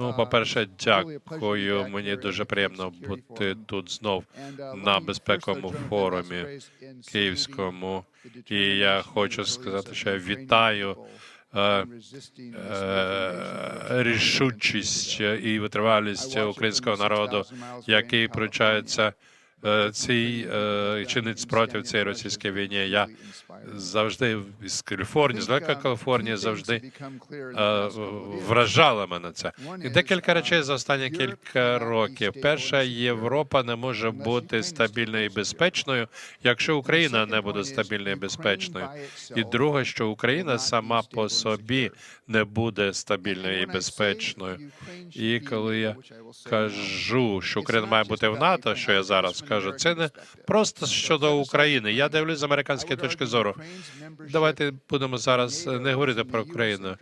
Ну, по-перше, дякую. Мені дуже приємно бути тут знов на безпековому форумі київському. І я хочу сказати, що я вітаю е, е, рішучість і витривалість українського народу, який пручається е, цій е, чинить спротив цій російській війні. Я завжди з Каліфорнії, далека Каліфорнії, завжди е, вражала мене це. І декілька речей за останні кілька років. Перша, Європа не може бути стабільною і безпечною, якщо Україна не буде стабільною і безпечною. І друге, що Україна сама по собі не буде стабільною і безпечною. І коли я кажу, що Україна має бути в НАТО, що я зараз кажу, це не просто щодо України. Я дивлюсь з американської точки зору. Давайте будемо зараз не говорити про Україну.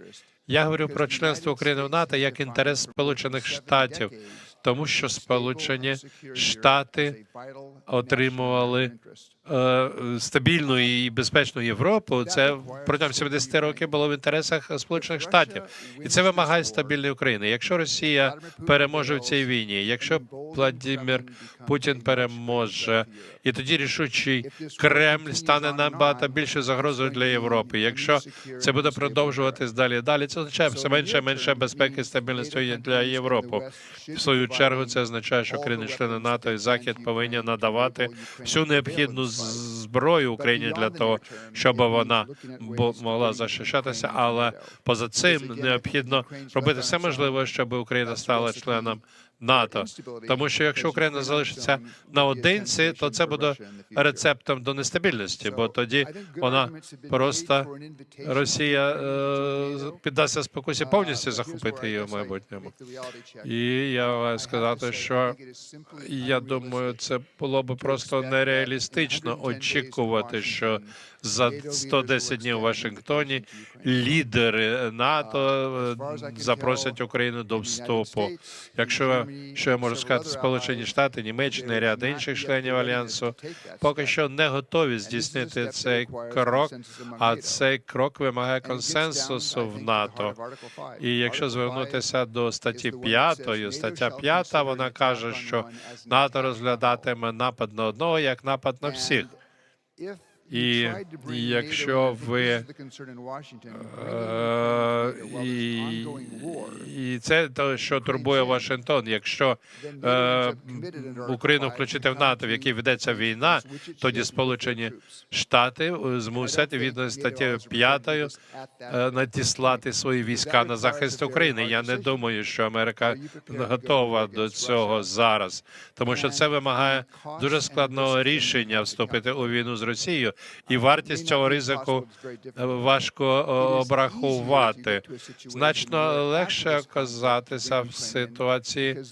Я говорю про членство України в НАТО як інтерес Сполучених Штатів, тому що Сполучені Штати отримували е, стабільну і безпечну Європу. Це протягом 70 років було в інтересах Сполучених Штатів, і це вимагає стабільної України. Якщо Росія переможе в цій війні, якщо Владимир Путін переможе, і тоді рішучий Кремль стане набагато більшою загрозою для Європи. Якщо це буде продовжуватись далі далі, це означає все менше і менше безпеки і стабільності для Європи. В свою чергу це означає, що країни-члени НАТО і Захід повинні надавати всю необхідну зброю Україні для того, щоб вона могла захищатися. Але поза цим необхідно робити все можливе, щоб Україна стала членом НАТО. Тому що якщо Україна залишиться наодинці, то це буде рецептом до нестабільності, бо тоді вона просто Росія е, піддасться спокусі повністю захопити її в майбутньому. І я маю сказати, що я думаю, це було б просто нереалістично очікувати, що за 110 днів у Вашингтоні лідери НАТО е, запросять Україну до вступу. Якщо що я можу сказати, Сполучені Штати, Німеччина і ряд інших членів альянсу поки що не готові здійснити цей крок, а цей крок вимагає консенсусу в НАТО. І якщо звернутися до статті 5, стаття 5, вона каже, що НАТО розглядатиме напад на одного як напад на всіх. І якщо ви Е, і, і це те, що турбує Вашингтон. Якщо е, Україну включити в НАТО, в якій ведеться війна, тоді Сполучені Штати е, змусять від статті 5 е, надіслати свої війська на захист України. Я не думаю, що Америка готова до цього зараз, тому що це вимагає дуже складного рішення вступити у війну з Росією, і вартість цього ризику е, важко е, обрахувати. Значно легше оказатися в ситуації,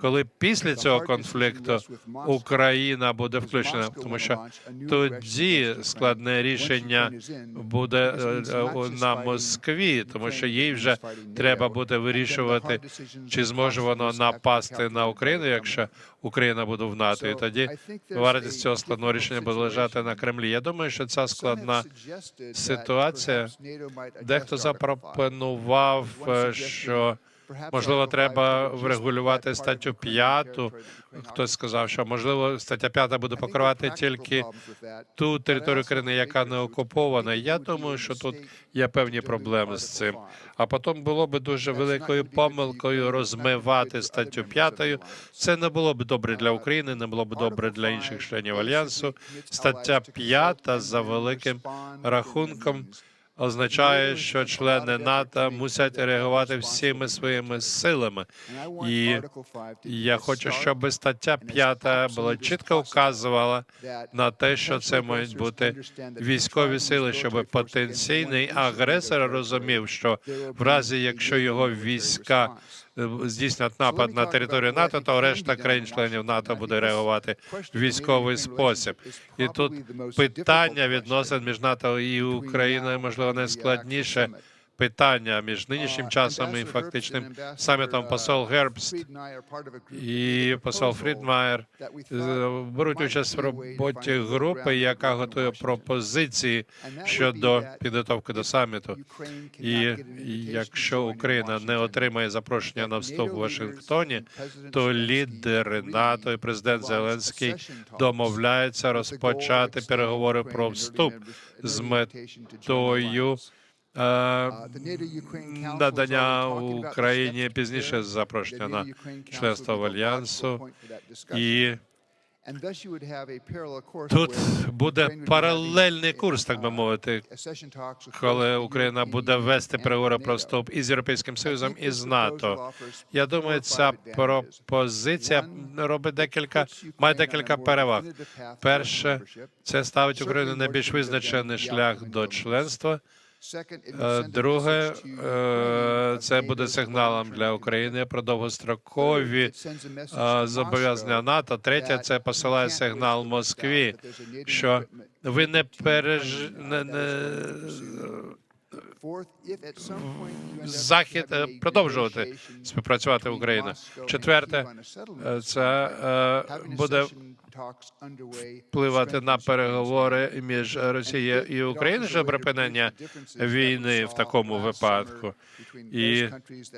коли після цього конфлікту Україна буде включена, тому що тоді складне рішення буде е, на Москві, тому що їй вже треба буде вирішувати, чи зможе воно напасти на Україну, якщо Україна буде в НАТО, і тоді вартість цього складного рішення буде лежати на Кремлі. Думаю, що ця складна ситуація. Дехто запропонував, е, що можливо треба врегулювати статтю 5. Хтось сказав, що можливо стаття 5 буде покривати тільки ту територію країни, яка не окупована. Я думаю, що тут є певні проблеми з цим. А потім було б дуже великою помилкою розмивати статтю 5. Це не було б добре для України, не було б добре для інших членів альянсу. Стаття 5 за великим рахунком означає, що члени НАТО мусять реагувати всіми своїми силами. І я хочу, щоб стаття 5 була чітко вказувала на те, що це мають бути військові сили, щоб потенційний агресор розумів, що в разі, якщо його війська здійснять напад на територію НАТО, то решта країн-членів НАТО буде реагувати в військовий спосіб. І тут питання відносин між НАТО і Україною можливо найскладніше питання між нинішнім часом і фактичним самітом. Посол Гербст і посол Фрідмайер е, беруть участь в роботі групи, яка готує пропозиції щодо підготовки до саміту. І якщо Україна не отримає запрошення на вступ у Вашингтоні, то лідери НАТО і президент Зеленський домовляються розпочати переговори про вступ з метою надання Україні пізніше запрошення на членство в альянсу. І тут буде паралельний курс, так би мовити, коли Україна буде вести переговори про вступ із Європейським Союзом і з НАТО. Я думаю, ця пропозиція робить декілька має декілька переваг. Перше, це ставить Україну на більш визначений шлях до членства. Е, Друге, е, це буде сигналом для України про довгострокові е, зобов'язання НАТО. Третє, це посилає сигнал Москві, що ви не переж... не, не... Захід е, продовжувати співпрацювати в Україні. Четверте, е, це е, буде впливати на переговори між Росією і Україною щодо припинення війни в такому випадку. І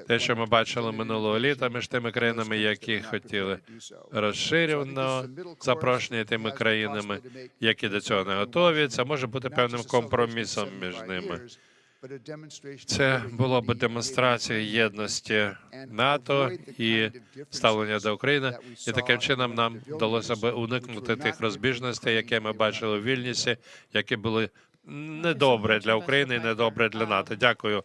те, що ми бачили минулого літа між тими країнами, які хотіли розширеного запрошення тими країнами, які до цього не готові, це може бути певним компромісом між ними. Це було б демонстрацією єдності НАТО і ставлення до України, і таким чином нам вдалося б уникнути тих розбіжностей, які ми бачили в Вільнісі, які були недобре для України і недобре для НАТО. Дякую